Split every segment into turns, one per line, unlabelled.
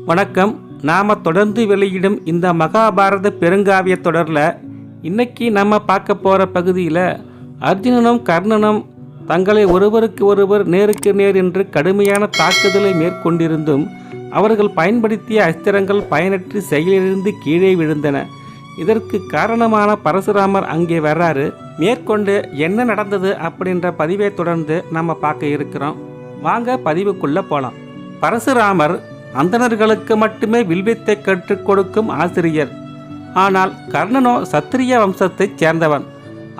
வணக்கம். நாம் தொடர்ந்து வெளியிடும் இந்த மகாபாரத பெருங்காவிய தொடரில் இன்னைக்கு நம்ம பார்க்க போகிற பகுதியில் அர்ஜுனனும் கர்ணனும் தங்களை ஒருவருக்கு ஒருவர் நேருக்கு நேர் என்று கடுமையான தாக்குதலை மேற்கொண்டிருந்தும் அவர்கள் பயன்படுத்திய அஸ்திரங்கள் பயனற்று செயலிலிருந்து கீழே விழுந்தன. இதற்கு காரணமான பரசுராமர் அங்கே வர்றாரு. மேற்கொண்டு என்ன நடந்தது அப்படின்ற பதிவை தொடர்ந்து நம்ம பார்க்க இருக்கிறோம். வாங்க பதிவுக்குள்ளே போகலாம் பரசுராமர் அந்தணர்களுக்கு மட்டுமே வில்வித்தை கற்றுக் கொடுக்கும் ஆசிரியர். ஆனால் கர்ணனோ சத்திரிய வம்சத்தைச் சேர்ந்தவன்.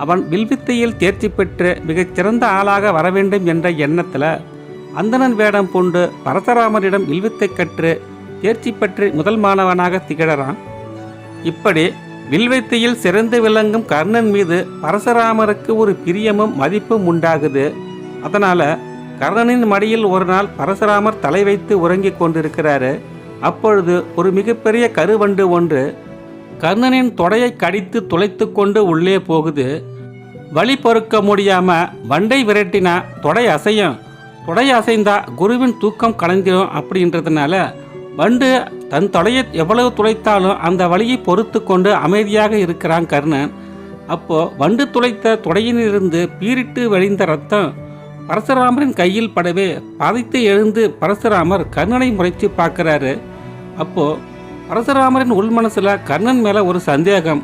அவன் வில்வித்தையில் தேர்ச்சி பெற்று மிகச்சிறந்த ஆளாக வர வேண்டும் என்ற எண்ணத்தில் அந்தணன் வேடம் பூண்டு பரசுராமரிடம் வில்வித்தை கற்று தேர்ச்சி பெற்று முதல் மாணவனாக திகழறான். இப்படி வில்வித்தையில் சிறந்து விளங்கும் கர்ணன் மீது பரசுராமருக்கு ஒரு பிரியமும் மதிப்பும் உண்டாகுது. அதனால் கர்ணனின் மடியில் ஒரு நாள் பரசுராமர் தலை வைத்து உறங்கிக் கொண்டிருக்கிறாரு. அப்பொழுது ஒரு மிகப்பெரிய கருவண்டு ஒன்று கர்ணனின் தொடையை கடித்து துளைத்து கொண்டு உள்ளே போகுது. வழி பொறுக்க முடியாம வண்டை விரட்டினா தொடை அசையும். தொடை அசைந்தா குருவின் தூக்கம் கலைஞ்சிடும் அப்படின்றதுனால வண்டு தன் தொடையை எவ்வளவு துளைத்தாலும் அந்த வழியை பொறுத்து கொண்டு அமைதியாக இருக்கிறான் கர்ணன். அப்போ வண்டு துளைத்த தொடையிலிருந்து பீரிட்டு வழிந்த ரத்தம் பரசுராமரின் கையில் படவே பதைத்து எழுந்து பரசுராமர் கர்ணனை முறைச்சு பார்க்குறாரு. அப்போ பரசுராமரின் உள் மனசுல கர்ணன் மேல ஒரு சந்தேகம்.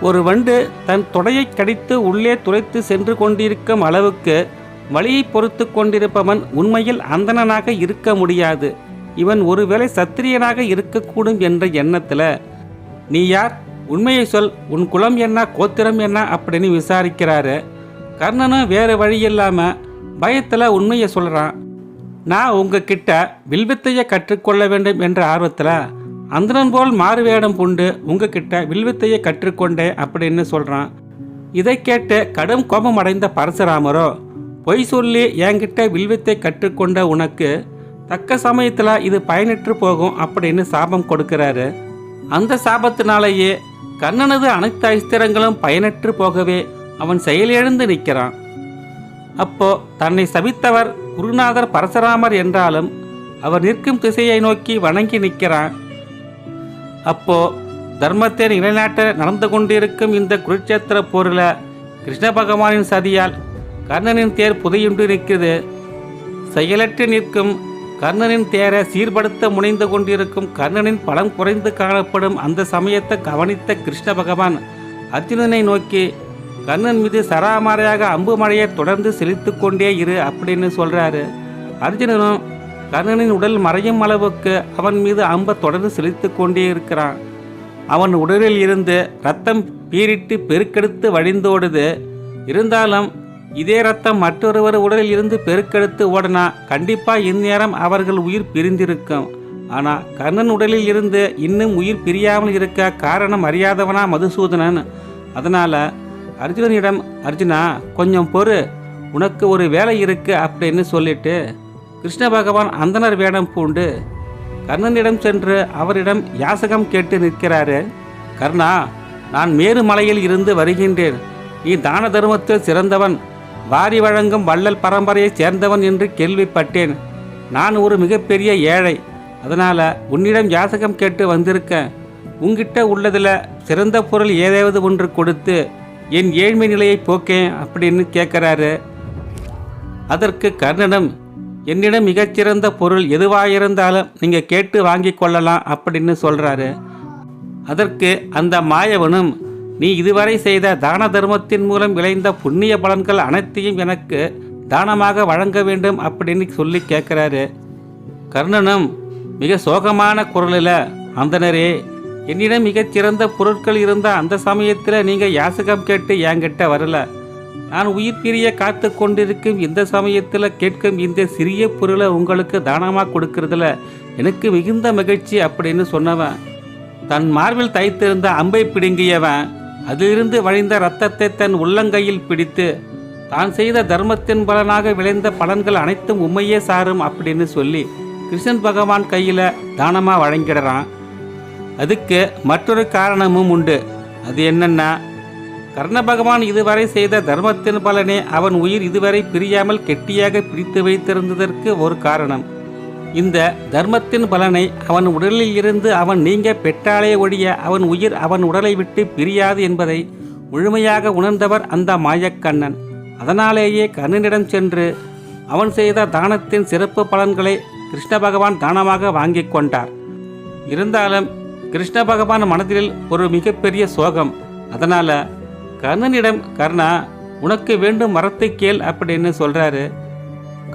ஒரு வண்டு தன் தொடையை கடித்து உள்ளே துளைத்து சென்று கொண்டிருக்கும் அளவுக்கு வலியை பொறுத்து கொண்டிருப்பவன் உண்மையில் அந்தணனாக இருக்க முடியாது. இவன் ஒருவேளை சத்திரியனாக இருக்கக்கூடும் என்ற எண்ணத்துல நீ யார்? உண்மையை சொல். உன் குலம் என்ன? கோத்திரம் என்ன? அப்படின்னு விசாரிக்கிறாரு. கர்ணனும் வேறு வழி இல்லாமல் பயத்தில் உண்மையை சொல்கிறான் நான் உங்ககிட்ட வில்வித்தையை கற்றுக்கொள்ள வேண்டும் என்ற ஆர்வத்தில் அந்தனன் போல் மாறு வேடம் பூண்டு உங்ககிட்ட வில்வித்தையை கற்றுக்கொண்டேன் அப்படின்னு சொல்கிறான் இதை கேட்டு கடும் கோபம் அடைந்த பரசுராமரோ பொய் சொல்லி என்கிட்ட வில்வித்தை கற்றுக்கொண்ட உனக்கு தக்க சமயத்தில் இது பயனற்று போகும் அப்படின்னு சாபம் கொடுக்கிறாரு. அந்த சாபத்தினாலேயே கண்ணனது அனைத்து ஐஸ்திரங்களும் பயனற்று போகவே அவன் செயலிழந்து நிற்கிறான். அப்போ தன்னை சபித்தவர் குருநாதர் பரசுராமர் என்றாலும் அவர் நிற்கும் திசையை நோக்கி வணங்கி நிற்கிறான் அப்போ தர்மத்தை நிலைநாட்ட நடந்து கொண்டிருக்கும் இந்த குருட்சேத்திர போரில் கிருஷ்ண பகவானின் சதியால் கர்ணனின் தேர் புதையுண்டு நிற்குது செயலற்று நிற்கும் கர்ணனின் தேரை சீர்படுத்த முனைந்து கொண்டிருக்கும் கர்ணனின் பலம் குறைந்து காணப்படும் அந்த சமயத்தை கவனித்த கிருஷ்ண பகவான் அர்ஜுனனை நோக்கி கண்ணன் மீது சராமாரியாக அம்பு மழையை தொடர்ந்து செலுத்து கொண்டே இரு அப்படின்னு சொல்றாரு. அர்ஜுனனும் கர்ணனின் உடல் மறையும் அளவுக்கு அவன் மீது அம்பை தொடர்ந்து செலுத்து கொண்டே இருக்கிறான். அவன் உடலில் இருந்து ரத்தம் பீரிட்டு பெருக்கெடுத்து வழிந்தோடுது. இருந்தாலும் இதே ரத்தம் மற்றொருவர் உடலில் இருந்து பெருக்கெடுத்து ஓடனா கண்டிப்பா இந்நேரம் அவர்கள் உயிர் பிரிந்திருக்கும். ஆனா கர்ணன் உடலில் இருந்து இன்னும் உயிர் பிரியாமல் இருக்க காரணம் அறியாதவனா மதுசூதனன். அதனால அர்ஜுனனிடம் அர்ஜுனா கொஞ்சம் பொறு. உனக்கு ஒரு வேலை இருக்கு அப்படின்னு சொல்லிட்டு கிருஷ்ண பகவான் அந்தனர் வேடம் பூண்டு. கர்ணனிடம் சென்று அவரிடம் யாசகம் கேட்டு நிற்கிறாரு. கர்ணா நான் மேருமலையில் இருந்து வருகின்றேன். நீ தான தர்மத்தில் சிறந்தவன். வாரி வழங்கும் வள்ளல் பரம்பரையைச் சேர்ந்தவன் என்று கேள்விப்பட்டேன். நான் ஒரு மிகப்பெரிய ஏழை. அதனால் உன்னிடம் யாசகம் கேட்டு வந்திருக்கேன். உங்கிட்ட உள்ளதில் சிறந்த பொருள் ஏதாவது ஒன்று கொடுத்து என் ஏழ்மை நிலையை போக்கேன் அப்படின்னு கேட்குறாரு. அதற்கு கர்ணனும் என்னிடம் மிகச்சிறந்த பொருள் எதுவாயிருந்தாலும் நீங்கள் கேட்டு வாங்கி கொள்ளலாம் அப்படின்னு சொல்கிறாரு அதற்கு அந்த மாயவனும் நீ இதுவரை செய்த தான தர்மத்தின் மூலம் விளைந்த புண்ணிய பலன்கள் அனைத்தையும் எனக்கு தானமாக வழங்க வேண்டும் அப்படின்னு சொல்லி கேட்குறாரு. கர்ணனும் மிக சோகமான குரலில் அந்தனரே என்னிடம் மிகச்சிறந்த பொருட்கள் இருந்த அந்த சமயத்தில் நீங்கள் யாசகம் கேட்டு என்கிட்ட வரல. நான் உயிர் பிரிய காத்து கொண்டிருக்கும் இந்த சமயத்தில் கேட்கும் இந்த சிறிய பொருளை உங்களுக்கு தானமாக கொடுக்கறதுல எனக்கு மிகுந்த மகிழ்ச்சி அப்படின்னு சொன்னவன். தன் மார்பில் தைத்திருந்த அம்பை பிடுங்கியவன் அதிலிருந்து வழிந்த ரத்தத்தை தன் உள்ளங்கையில் பிடித்து தான் செய்த தர்மத்தின் பலனாக விளைந்த பலன்கள் அனைத்தும் உண்மையே சாரும் அப்படின்னு சொல்லி கிருஷ்ணன் பகவான் கையில் தானமாக வழங்கிடுறான். அதுக்கு மற்றொரு காரணமும் உண்டு. அது என்னன்னா கர்ண பகவான் இதுவரை செய்த தர்மத்தின் பலனே அவன் உயிர் இதுவரை பிரியாமல் கெட்டியாக பிரித்து வைத்திருந்ததற்கு ஒரு காரணம். இந்த தர்மத்தின் பலனை அவன் உடலில் இருந்து அவன் நீங்க பெற்றாலே ஒழிய அவன் உயிர் அவன் உடலை விட்டு பிரியாது என்பதை முழுமையாக உணர்ந்தவர் அந்த மாயக்கண்ணன். அதனாலேயே கண்ணனிடம் சென்று அவன் செய்த தானத்தின் சிறப்பு பலன்களை கிருஷ்ண பகவான் தானமாக வாங்கிக் கொண்டார். இருந்தாலும் கிருஷ்ண பகவான் மனதில் ஒரு மிகப்பெரிய சோகம். அதனால கர்ணனிடம் கர்ணா உனக்கு வேண்டும் மரத்தை கேள் அப்படின்னு சொல்றாரு.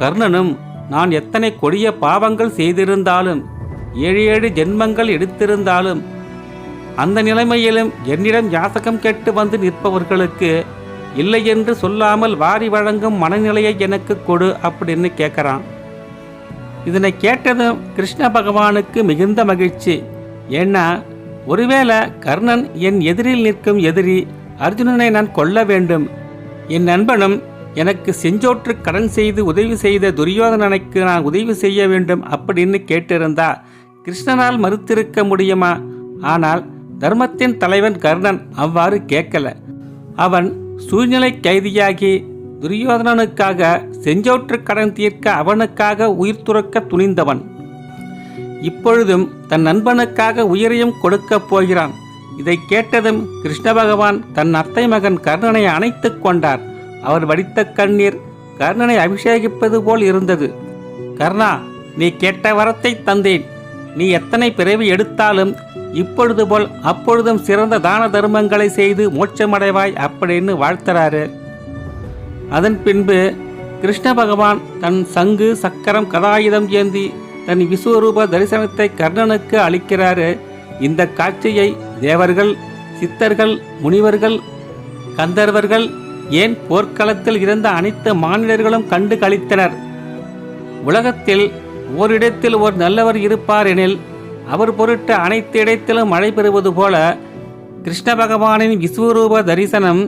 கர்ணனும் நான் எத்தனை கொடிய பாவங்கள் செய்திருந்தாலும் ஏழு ஏழு ஜென்மங்கள் எடுத்திருந்தாலும் அந்த நிலைமையிலும் என்னிடம் யாசகம் கேட்டு வந்து நிற்பவர்களுக்கு இல்லை என்று சொல்லாமல் வாரி வழங்கும் மனநிலையை எனக்கு கொடு அப்படின்னு கேட்குறான். இதனை கேட்டதும் கிருஷ்ண பகவானுக்கு மிகுந்த மகிழ்ச்சி. ஏன்னா ஒருவேளை கர்ணன் என் எதிரில் நிற்கும் எதிரி அர்ஜுனனை நான் கொல்ல வேண்டும். என் நண்பனும் எனக்கு செஞ்சோற்று கடன் செய்து உதவி செய்த துரியோதனனுக்கு நான் உதவி செய்ய வேண்டும் அப்படின்னு கேட்டிருந்தா கிருஷ்ணனால் மறுத்திருக்க முடியுமா? ஆனால் தர்மத்தின் தலைவன் கர்ணன் அவ்வாறு கேட்கல. அவன் சூழ்நிலை கைதியாகி துரியோதனனுக்காக செஞ்சோற்று கடன் தீர்க்க அவனுக்காக உயிர் துறக்க துணிந்தவன். இப்பொழுதும் தன் நண்பனுக்காக உயிரையும் கொடுக்கப் போகிறான். இதை கேட்டதும் கிருஷ்ண பகவான் தன் அத்தை மகன் கர்ணனை அணைத்துக் கொண்டார். அவர் வடித்த கண்ணீர் கர்ணனை அபிஷேகிப்பது போல் இருந்தது. கர்ணா நீ கேட்ட வரத்தை தந்தேன். நீ எத்தனை பிறவி எடுத்தாலும் இப்பொழுது போல் அப்பொழுதும் சிறந்த தான தர்மங்களை செய்து மோட்சமடைவாய் அப்படின்னு வாழ்த்துறாரு. அதன் பின்பு கிருஷ்ண பகவான் தன் சங்கு சக்கரம் கதாயுதம் ஏந்தி தன் விஸ்வரூப தரிசனத்தை கர்ணனுக்கு அளிக்கிறாரு. இந்த காட்சியை தேவர்கள் சித்தர்கள் முனிவர்கள் கந்தர்வர்கள் ஏன் போர்க்களத்தில் இருந்த அனைத்து மாநிலர்களும் கண்டு களித்தனர்? உலகத்தில் ஓரிடத்தில் ஒரு நல்லவர் இருப்பார் எனில் அவர் பொருட்டு அனைத்து இடத்திலும் மழை பெறுவது போல கிருஷ்ண பகவானின் விஸ்வரூப தரிசனம்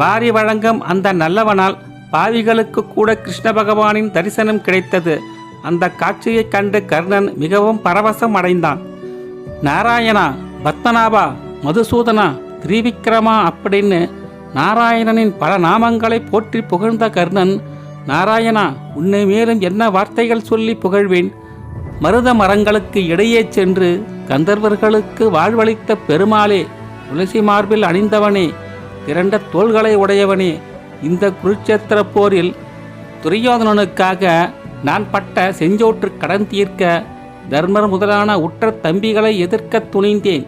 வாரி வழங்கும் அந்த நல்லவனால் பாவிகளுக்கு கூட கிருஷ்ண பகவானின் தரிசனம் கிடைத்தது. அந்த காட்சியைக் கண்டு கர்ணன் மிகவும் பரவசம் அடைந்தான் நாராயணா பத்மநாபா மதுசூதனா திரிவிக்ரமா அப்படின்னு நாராயணனின் பல நாமங்களை போற்றி புகழ்ந்த கர்ணன் நாராயணா உன்னை மேலும் என்ன வார்த்தைகள் சொல்லி புகழ்வேன்? மருத மரங்களுக்கு இடையே சென்று கந்தர்வர்களுக்கு வாழ்வளித்த பெருமாளே துளசி மார்பில் அணிந்தவனே திரண்ட தோள்களை உடையவனே இந்த குருட்சேத்திர போரில் துரியோதனனுக்காக நான் பட்ட செஞ்சோற்று கடன் தீர்க்க தர்மர் முதலான உற்ற தம்பிகளை எதிர்க்க துணிந்தேன்.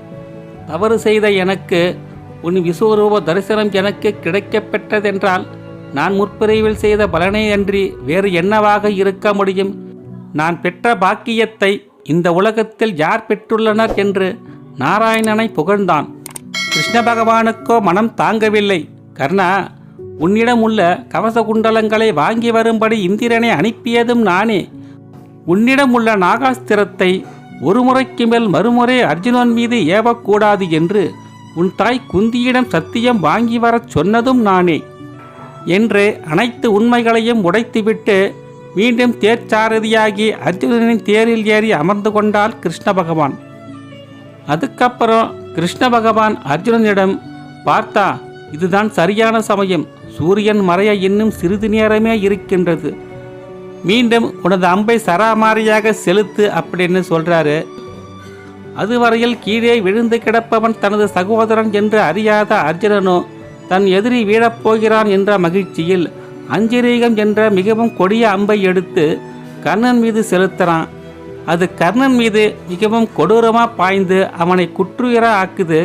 தவறு செய்த எனக்கு உன் விஸ்வரூப தரிசனம் எனக்கு கிடைக்கப் பெற்றதென்றால் நான் முற்பிரிவில் செய்த பலனே அன்றி வேறு என்னவாக இருக்க முடியும்? நான் பெற்ற பாக்கியத்தை இந்த உலகத்தில் யார் பெற்றுள்ளனர் என்று நாராயணனை புகழ்ந்தான். கிருஷ்ண பகவானுக்கோ மனம் தாங்கவில்லை. கர்ணா உன்னிடமுள்ள கவச குண்டலங்களை வாங்கி வரும்படி இந்திரனை அனுப்பியதும் நானே. உன்னிடம் உள்ள நாகாஸ்திரத்தை ஒரு முறைக்கு மேல் மறுமுறை அர்ஜுனன் மீது ஏவக்கூடாது என்று உன் தாய் குந்தியிடம் சத்தியம் வாங்கி வரச் சொன்னதும் நானே. என்று அனைத்து உண்மைகளையும் உடைத்துவிட்டு மீண்டும் தேர்ச்சாரதியாகி அர்ஜுனனின் தேரில் ஏறி அமர்ந்து கொண்டாள் கிருஷ்ண பகவான். அதுக்கப்புறம் கிருஷ்ண பகவான் அர்ஜுனனிடம் பார்த்தா இதுதான் சரியான சமயம். சூரியன் மறைய இன்னும் சிறிது நேரமே இருக்கின்றது. மீண்டும் உனது அம்பை சராமாரியாக செலுத்து அப்படின்னு சொல்றாரு. அதுவரையில் கீழே விழுந்து கிடப்பவன் தனது சகோதரன் என்று அறியாத அர்ஜுனனோ தன் எதிரி வீழப்போகிறான் என்ற மகிழ்ச்சியில் அஞ்சரீகம் என்ற மிகவும் கொடிய அம்பை எடுத்து கர்ணன் மீது செலுத்துறான். அது கர்ணன் மீது மிகவும் கொடூரமாக பாய்ந்து அவனை குற்றுயர ஆக்குது.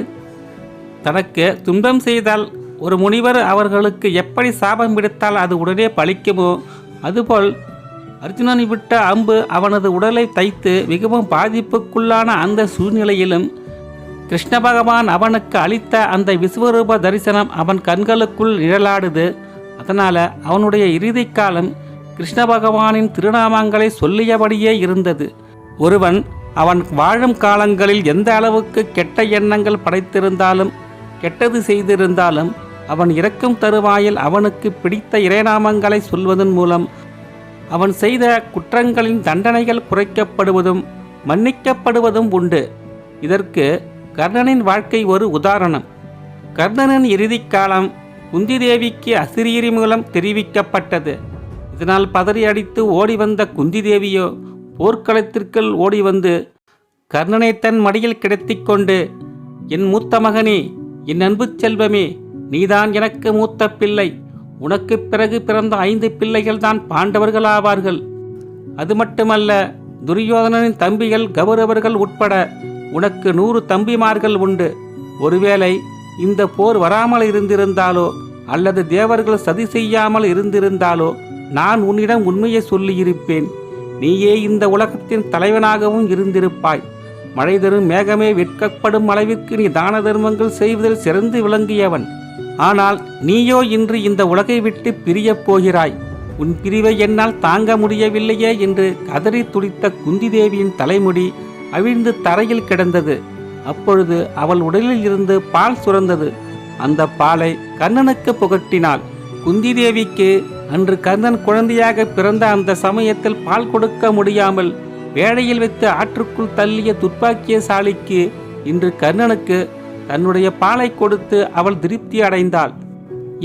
தனக்கு துன்பம் செய்தால் ஒரு முனிவர் அவர்களுக்கு எப்படி சாபம் விடுத்தால் அது உடனே பழிக்குமோ? அதுபோல் அர்ஜுனன் விட்ட அம்பு அவனது உடலை தைத்து மிகவும் பாதிப்புக்குள்ளான அந்த சூழ்நிலையிலும் கிருஷ்ண பகவான் அவனுக்கு அளித்த அந்த விஸ்வரூப தரிசனம் அவன் கண்களுக்குள் நிழலாடுது. அதனால் அவனுடைய இறுதிக் காலம் கிருஷ்ண பகவானின் திருநாமங்களை சொல்லியபடியே இருந்தது. ஒருவன் அவன் வாழும் காலங்களில் எந்த அளவுக்கு கெட்ட எண்ணங்கள் படைத்திருந்தாலும் கெட்டது செய்திருந்தாலும் அவன் இறக்கும் தருவாயில் அவனுக்கு பிடித்த இறைநாமங்களை சொல்வதன் மூலம் அவன் செய்த குற்றங்களின் தண்டனைகள் குறைக்கப்படுவதும் மன்னிக்கப்படுவதும் உண்டு. இதற்கு கர்ணனின் வாழ்க்கை ஒரு உதாரணம். கர்ணனின் இறுதிக்காலம் குந்தி தேவிக்கு அசிரியரி மூலம் தெரிவிக்கப்பட்டது. இதனால் பதறி அடித்து ஓடி வந்த குந்தி தேவியோ போர்க்களத்திற்குள் ஓடி வந்து கர்ணனை தன் மடியில் கிடத்திக் கொண்டு என் மூத்த மகனே என் அன்பு செல்வமே நீதான் எனக்கு மூத்த பிள்ளை. உனக்கு பிறகு பிறந்த ஐந்து பிள்ளைகள் தான் பாண்டவர்களாவார்கள். அது மட்டுமல்ல துரியோதனனின் தம்பிகள் கௌரவர்கள் உட்பட உனக்கு நூறு தம்பிமார்கள் உண்டு. ஒருவேளை இந்த போர் வராமல் இருந்திருந்தாலோ அல்லது தேவர்கள் சதி செய்யாமல் இருந்திருந்தாலோ நான் உன்னிடம் உண்மையை சொல்லியிருப்பேன். நீயே இந்த உலகத்தின் தலைவனாகவும் இருந்திருப்பாய். மழை தரும் மேகமே விற்கப்படும் அளவிற்கு நீ தான தர்மங்கள் செய்வதில் சிறந்து விளங்கியவன். ஆனால் நீயோ இன்று இந்த உலகை விட்டு பிரியப் போகிறாய். உன் பிரிவை என்னால் தாங்க முடியவில்லையே என்று கதறி துடித்த குந்தி தேவியின் தலைமுடி அவிழ்ந்து தரையில் கிடந்தது. அப்பொழுது அவள் உடலில் இருந்து பால் சுரந்தது. அந்த பாலை கர்ணனுக்கு புகட்டினாள். குந்தி தேவிக்கு அன்று கர்ணன் குழந்தையாக பிறந்த அந்த சமயத்தில் பால் கொடுக்க முடியாமல் வேடையில் வைத்து ஆற்றுக்குள் தள்ளிய துப்பாக்கியசாலிக்கு இன்று கர்ணனுக்கு தன்னுடைய பாலை கொடுத்து அவள் திருப்தி அடைந்தாள்.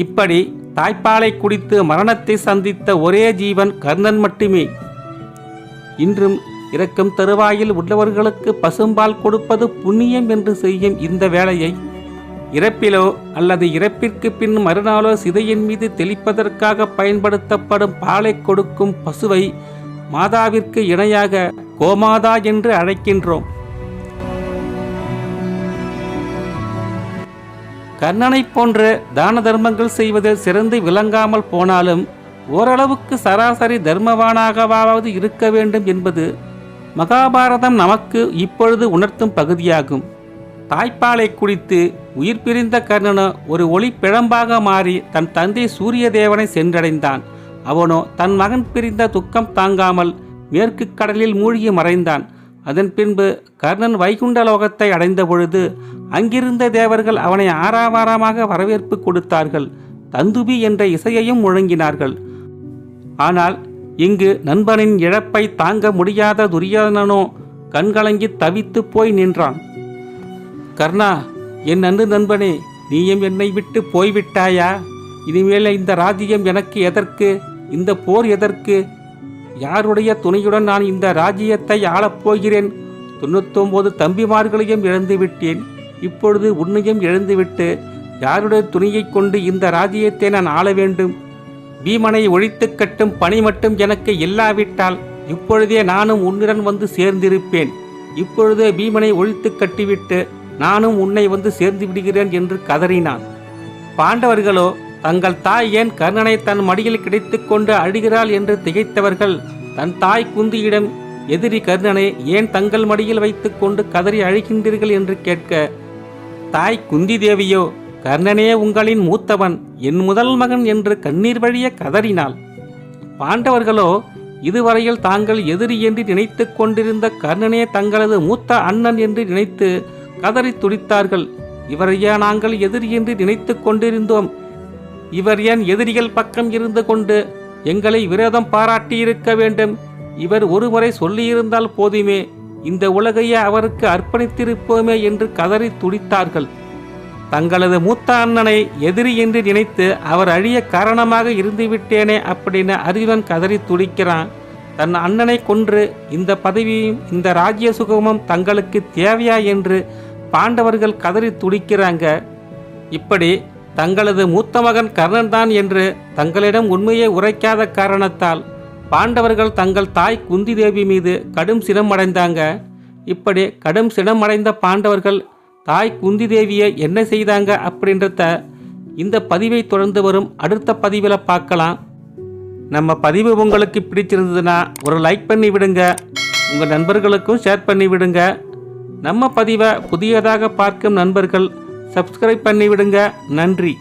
இப்படி தாய்ப்பாலை குடித்து மரணத்தை சந்தித்த ஒரே ஜீவன் கர்ணன் மட்டுமே. இன்றும் இறக்கும் தருவாயில் உள்ளவர்களுக்கு பசும்பால் கொடுப்பது புண்ணியம் என்று செய்யும் இந்த வேலையை இறப்பிலோ அல்லது இறப்பிற்கு பின் மறுநாளோ சிதையின் மீது தெளிப்பதற்காக பயன்படுத்தப்படும் பாலை கொடுக்கும் பசுவை மாதாவிற்கு இணையாக கோமாதா என்று அழைக்கின்றோம். கர்ணனைப் போன்ற தான தர்மங்கள் செய்வதில் சிறந்து விளங்காமல் போனாலும் ஓரளவுக்கு சராசரி தர்மவானாகவாவது இருக்க வேண்டும் என்பது மகாபாரதம் நமக்கு இப்பொழுது உணர்த்தும் பகுதியாகும். தாய்ப்பாலை குடித்து உயிர் பிரிந்த கர்ணனோ ஒரு ஒளி பிழம்பாக மாறி தன் தந்தை சூரிய தேவனை சென்றடைந்தான். அவனோ தன் மகன் பிரிந்த துக்கம் தாங்காமல் மேற்கு கடலில் மூழ்கி மறைந்தான். அதன் பின்பு கர்ணன் வைகுண்ட லோகத்தை அடைந்த பொழுது அங்கிருந்த தேவர்கள் அவனை ஆறாவாரமாக வரவேற்பு கொடுத்தார்கள். தந்துபி என்ற இசையையும் முழங்கினார்கள். ஆனால் இங்கு நண்பனின் இழப்பை தாங்க முடியாத துரியோதனனோ கண்கலங்கி தவித்து போய் நின்றான். கர்ணா என் அன்பு நண்பனே நீயும் என்னை விட்டு போய்விட்டாயா? இனிமேல் இந்த ராஜ்யம் எனக்கு எதற்கு? இந்த போர் எதற்கு? யாருடைய துணையுடன் நான் இந்த ராஜ்யத்தை ஆளப் போகிறேன் தொண்ணூத்தொன்பது தம்பிமார்களையும் இழந்து விட்டேன் இப்பொழுது உன்னையும் இழந்துவிட்டு யாருடைய துணையைக் கொண்டு இந்த ராஜ்யத்தை நான் ஆள வேண்டும்? பீமனை ஒழித்து கட்டும் பணி மட்டும் எனக்கு இல்லாவிட்டால் இப்பொழுதே நானும் உன்னுடன் வந்து சேர்ந்திருப்பேன். இப்பொழுதே பீமனை ஒழித்து கட்டிவிட்டு நானும் உன்னை வந்து சேர்ந்து விடுகிறேன் என்று கதறினான். பாண்டவர்களோ தங்கள் தாய் ஏன் கர்ணனை தன் மடியில் கிடைத்துக் கொண்டு அழுகிறாள் என்று திகைத்தவர்கள் தன் தாய் குந்தியிடம் எதிரி கர்ணனை ஏன் தங்கள் மடியில் வைத்துக் கொண்டு கதறி அழுகின்றீர்கள்? என்று கேட்க தாய் குந்தி தேவியோ கர்ணனே உங்களின் மூத்தவன் என் முதல் மகன் என்று கண்ணீர் வழிய கதறினாள். பாண்டவர்களோ இதுவரையில் தாங்கள் எதிரி என்று நினைத்து கொண்டிருந்த கர்ணனே தங்களது மூத்த அண்ணன் என்று நினைத்து கதறி துடித்தார்கள். இவரையா நாங்கள் எதிரி என்று நினைத்து கொண்டிருந்தோம்? இவர் ஏன் எதிரிகள் பக்கம் இருந்து கொண்டு எங்களை விரோதம் பாராட்டியிருக்க வேண்டும்? இவர் ஒருமுறை சொல்லியிருந்தால் போதுமே. இந்த உலகையே அவருக்கு அர்ப்பணித்திருப்போமே என்று கதறி துடித்தார்கள். தங்களது மூத்த அண்ணனை எதிரி என்று நினைத்து அவர் அழிய காரணமாக இருந்துவிட்டேனே அப்படின்னு அறிவன் கதறி துடிக்கிறான். தன் அண்ணனை கொன்று இந்த பதவியும் இந்த ராஜ்ய சுகமும் தங்களுக்கு தேவையா என்று பாண்டவர்கள் கதறி துடிக்கிறாங்க. இப்படி தங்களது மூத்த மகன் கர்ணன் தான் என்று தங்களிடம் உண்மையை உரைக்காத காரணத்தால் பாண்டவர்கள் தங்கள் தாய் குந்தி தேவி மீது கடும் சினம் அடைந்தாங்க இப்படி கடும் சினம் அடைந்த பாண்டவர்கள் தாய் குந்தி தேவியை என்ன செய்தாங்க அப்படின்றத இந்த பதிவை தொடர்ந்து வரும் அடுத்த பதிவில் பார்க்கலாம். நம்ம பதிவு உங்களுக்கு பிடிச்சிருந்ததுன்னா ஒரு லைக் பண்ணி விடுங்க. உங்கள் நண்பர்களுக்கும் ஷேர் பண்ணி விடுங்க. நம்ம பதிவை புதியதாக பார்க்கும் நண்பர்கள் சப்ஸ்கிரைப் பண்ணிவிடுங்க. நன்றி.